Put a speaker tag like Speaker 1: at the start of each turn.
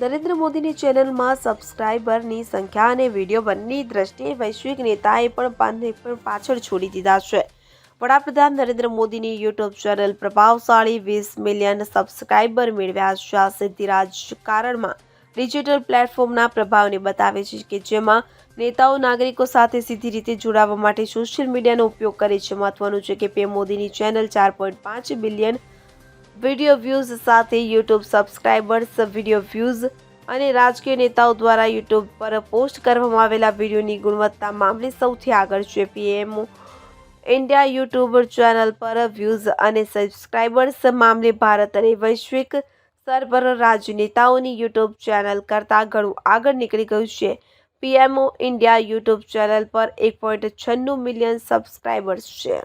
Speaker 1: નરેન્દ્ર મોદીની ચેનલમાં સબસ્ક્રાઇબરની સંખ્યા અને વીડિયો બંનેની દ્રષ્ટિએ વૈશ્વિક નેતાએ પણ પાનને પણ પાછળ છોડી દીધા છે. વડાપ્રધાન નરેન્દ્ર મોદીની યુટ્યુબ ચેનલ પ્રભાવશાળી વીસ મિલિયન સબસ્ક્રાઇબર મેળવ્યા છે. આ સિદ્ધિ રાજકારણમાં ડિજિટલ પ્લેટફોર્મના પ્રભાવને બતાવે છે કે જેમાં નેતાઓ, નાગરિકો સાથે સીધી રીતે જોડાવા માટે સોશિયલ મીડિયાનો ઉપયોગ કરે છે. મહત્વનું છે કે પીએમ મોદીની ચેનલ ચાર પોઈન્ટ પાંચ બિલિયન વીડિયો વ્યૂઝ સાથે યુટ્યુબ સબસ્ક્રાઇબર્સ વીડિયો વ્યૂઝ અને રાજકીય નેતાઓ દ્વારા યુટ્યુબ પર પોસ્ટ કરવામાં આવેલા વિડીયોની ગુણવત્તા મામલે સૌથી આગળ છે પીએમ ઇન્ડિયા યુટ્યુબ ચેનલ પર વ્યૂઝ અને સબસ્ક્રાઇબર્સ મામલે ભારત અને વૈશ્વિક સ્તર પર રાજનેતાઓની યુટ્યુબ ચેનલ કરતાં ઘણું આગળ નીકળી ગયું છે. પીએમઓ ઇન્ડિયા યુટ્યુબ ચેનલ પર એક પોઈન્ટ છન્નું મિલિયન સબસ્ક્રાઇબર્સ છે.